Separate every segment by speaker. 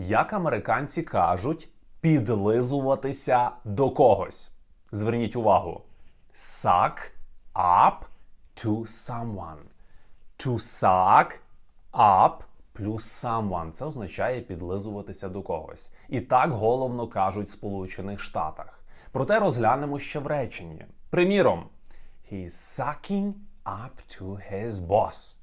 Speaker 1: Як американці кажуть, підлизуватися до когось. Зверніть увагу. Suck up to someone. To suck up плюс someone. Це означає підлизуватися до когось. І так головно кажуть в Сполучених Штатах. Проте розглянемо ще в реченні. Приміром, He's sucking up to his boss.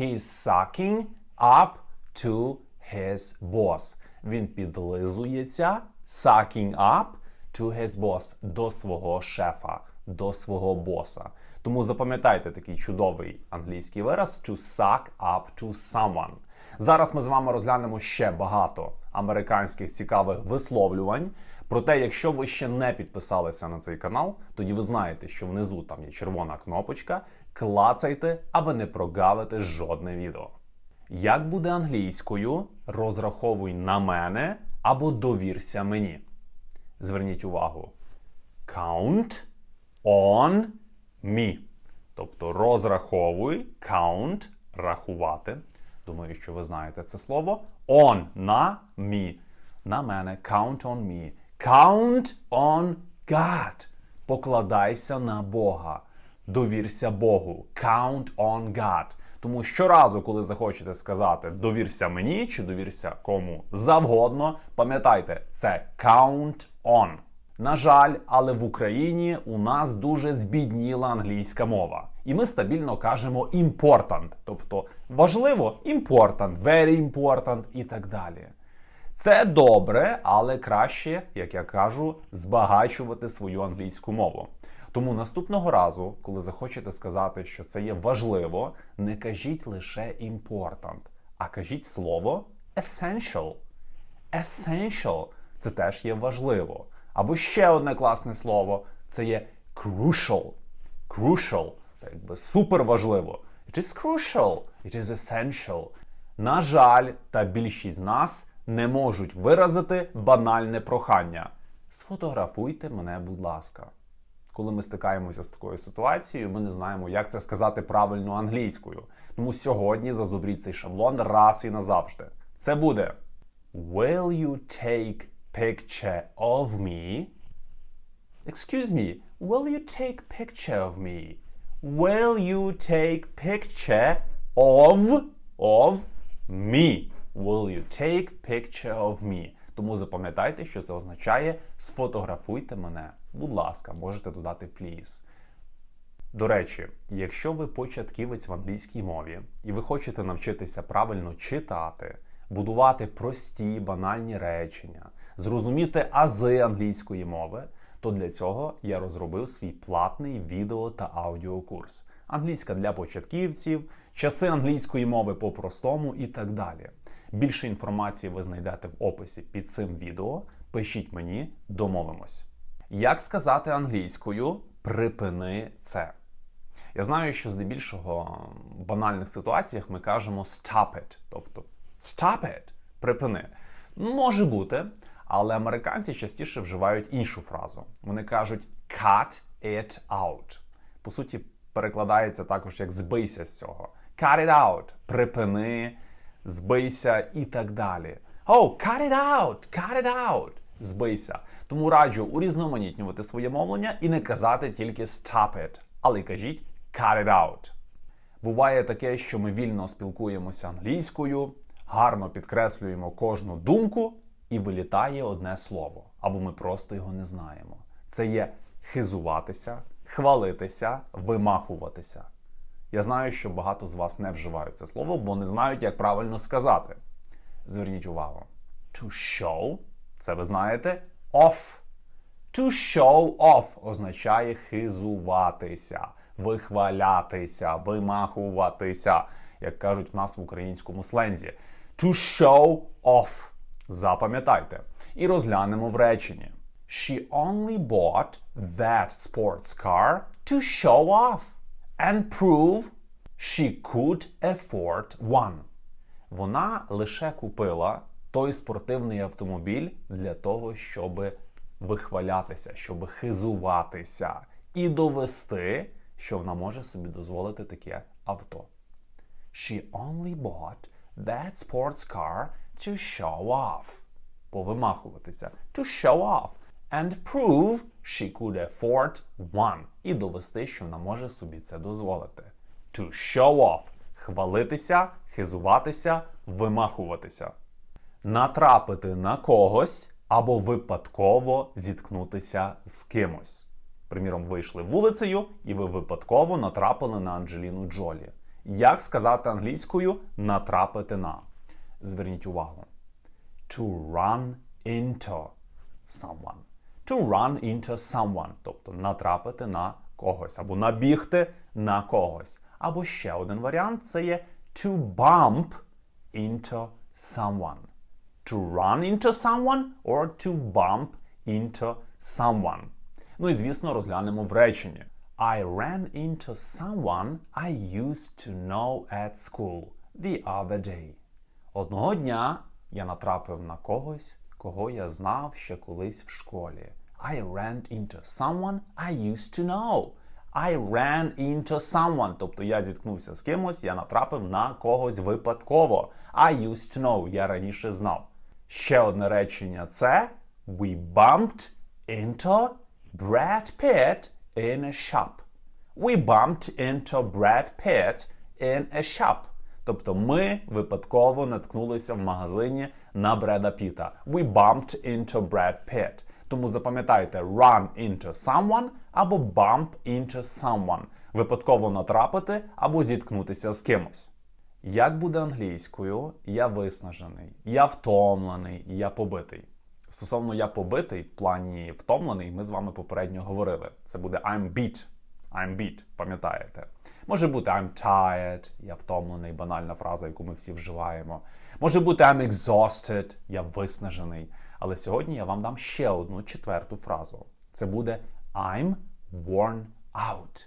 Speaker 1: He's sucking up to his boss. Він підлизується sucking up to his boss до свого шефа, до свого боса. Тому запам'ятайте такий чудовий англійський вираз to suck up to someone. Зараз ми з вами розглянемо ще багато американських цікавих висловлювань. Проте, якщо ви ще не підписалися на цей канал, тоді ви знаєте, що внизу там є червона кнопочка. Клацайте, аби не прогавити жодне відео. Як буде англійською, розраховуй на мене або довірся мені. Зверніть увагу. Count on me. Тобто розраховуй, count рахувати. Думаю, що ви знаєте це слово. On на me. На мене. Count on me. Count on God. Покладайся на Бога. Довірся Богу. Count on God. Тому щоразу, коли захочете сказати довірся мені чи довірся кому завгодно, пам'ятайте, це count on. На жаль, але в Україні у нас дуже збідніла англійська мова. І ми стабільно кажемо important, тобто важливо important, very important і так далі. Це добре, але краще, як я кажу, збагачувати свою англійську мову. Тому наступного разу, коли захочете сказати, що це є важливо, не кажіть лише important, а кажіть слово essential. Essential – це теж є важливо. Або ще одне класне слово це є crucial. Crucial – це якби супер важливо. It is crucial, it is essential. На жаль, та більшість з нас не можуть виразити банальне прохання. Сфотографуйте мене, будь ласка. Коли ми стикаємося з такою ситуацією, ми не знаємо, як це сказати правильно англійською. Тому сьогодні зазубріть цей шаблон раз і назавжди. Це буде Will you take picture of me? Excuse me, will you take picture of me? Will you take picture of of me? Will you take picture of me? Тому запам'ятайте, що це означає сфотографуйте мене. Будь ласка, можете додати please. До речі, якщо ви початківець в англійській мові і ви хочете навчитися правильно читати, будувати прості банальні речення, зрозуміти ази англійської мови, то для цього я розробив свій платний відео та аудіокурс. Англійська для початківців, часи англійської мови по-простому і так далі. Більше інформації ви знайдете в описі під цим відео. Пишіть мені, домовимось. Як сказати англійською припини це? Я знаю, що здебільшого в банальних ситуаціях ми кажемо stop it, тобто stop it, припини. Може бути, але американці частіше вживають іншу фразу. Вони кажуть cut it out. По суті, перекладається також як збийся з цього. Cut it out, припини, збийся і так далі. Oh, cut it out, cut it out, збийся. Тому раджу урізноманітнювати своє мовлення і не казати тільки stop it, але й кажіть cut it out. Буває таке, що ми вільно спілкуємося англійською, гарно підкреслюємо кожну думку, і вилітає одне слово, або ми просто його не знаємо. Це є хизуватися, хвалитися, вимахуватися. Я знаю, що багато з вас не вживають це слово, бо не знають, як правильно сказати. Зверніть увагу. To show це ви знаєте off. To show off означає хизуватися, вихвалятися, вимахуватися, як кажуть в нас в українському слензі. To show off. Запам'ятайте. І розглянемо в реченні. She only bought that sports car to show off and prove she could afford one. Вона лише купила той спортивний автомобіль для того, щоб вихвалятися, щоб хизуватися і довести, що вона може собі дозволити таке авто. She only bought that sports car to show off. Повимахуватися. To show off. And prove she could afford one. І довести, що вона може собі це дозволити. To show off. Хвалитися, хизуватися, вимахуватися. Натрапити на когось або випадково зіткнутися з кимось. Приміром, вийшли вулицею, і ви випадково натрапили на Анджеліну Джолі. Як сказати англійською натрапити на? Зверніть увагу. To run into someone. To run into someone. Тобто натрапити на когось, або набігти на когось. Або ще один варіант це є to bump into someone. To run into someone or to bump into someone. Ну і звісно, розглянемо в реченні. I ran into someone I used to know at school the other day. Одного дня я натрапив на когось, кого я знав ще колись в школі. I ran into someone I used to know. I ran into someone. Тобто я зіткнувся з кимось, я натрапив на когось випадково. I used to know. Я раніше знав. Ще одне речення це We bumped into Brad Pitt in a shop. We bumped into Brad Pitt in a shop. Тобто ми випадково наткнулися в магазині на Бреда Піта. We bumped into Brad Pitt. Тому запам'ятайте run into someone або bump into someone. Випадково натрапити або зіткнутися з кимось. Як буде англійською, я виснажений, я втомлений, я побитий. Стосовно я побитий в плані втомлений, ми з вами попередньо говорили. Це буде I'm beat. I'm beat, пам'ятаєте? Може бути I'm tired, я втомлений, банальна фраза, яку ми всі вживаємо. Може бути I'm exhausted, я виснажений. Але сьогодні я вам дам ще одну четверту фразу. Це буде I'm worn out.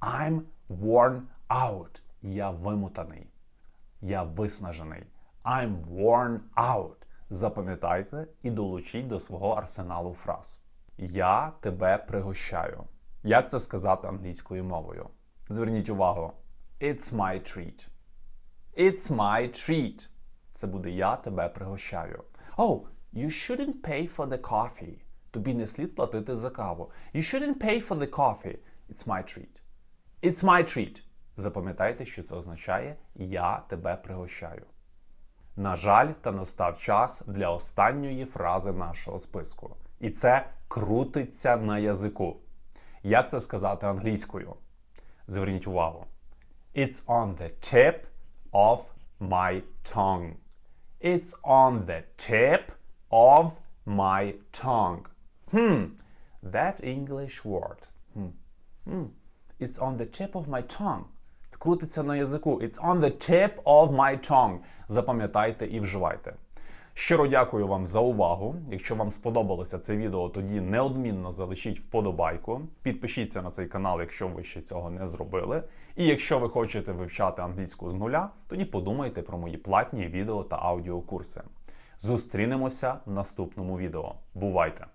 Speaker 1: I'm worn out. Я вимотаний. Я виснажений. I'm worn out. Запам'ятайте і долучіть до свого арсеналу фраз. Я тебе пригощаю. Як це сказати англійською мовою? Зверніть увагу. It's my treat. It's my treat. Це буде я тебе пригощаю. Oh, you shouldn't pay for the coffee. Тобі не слід платити за каву. You shouldn't pay for the coffee. It's my treat. It's my treat. Запам'ятайте, що це означає Я тебе пригощаю. На жаль, та настав час для останньої фрази нашого списку. І це крутиться на язику. Як це сказати англійською? Зверніть увагу. It's on the tip of my tongue. It's on the tip of my tongue. Hmm, that English word. Hmm. Hmm. It's on the tip of my tongue. Це крутиться на язику. It's on the tip of my tongue. Запам'ятайте і вживайте. Щиро дякую вам за увагу. Якщо вам сподобалося це відео, тоді неодмінно залишіть вподобайку. Підпишіться на цей канал, якщо ви ще цього не зробили. І якщо ви хочете вивчати англійську з нуля, тоді подумайте про мої платні відео та аудіокурси. Зустрінемося в наступному відео. Бувайте!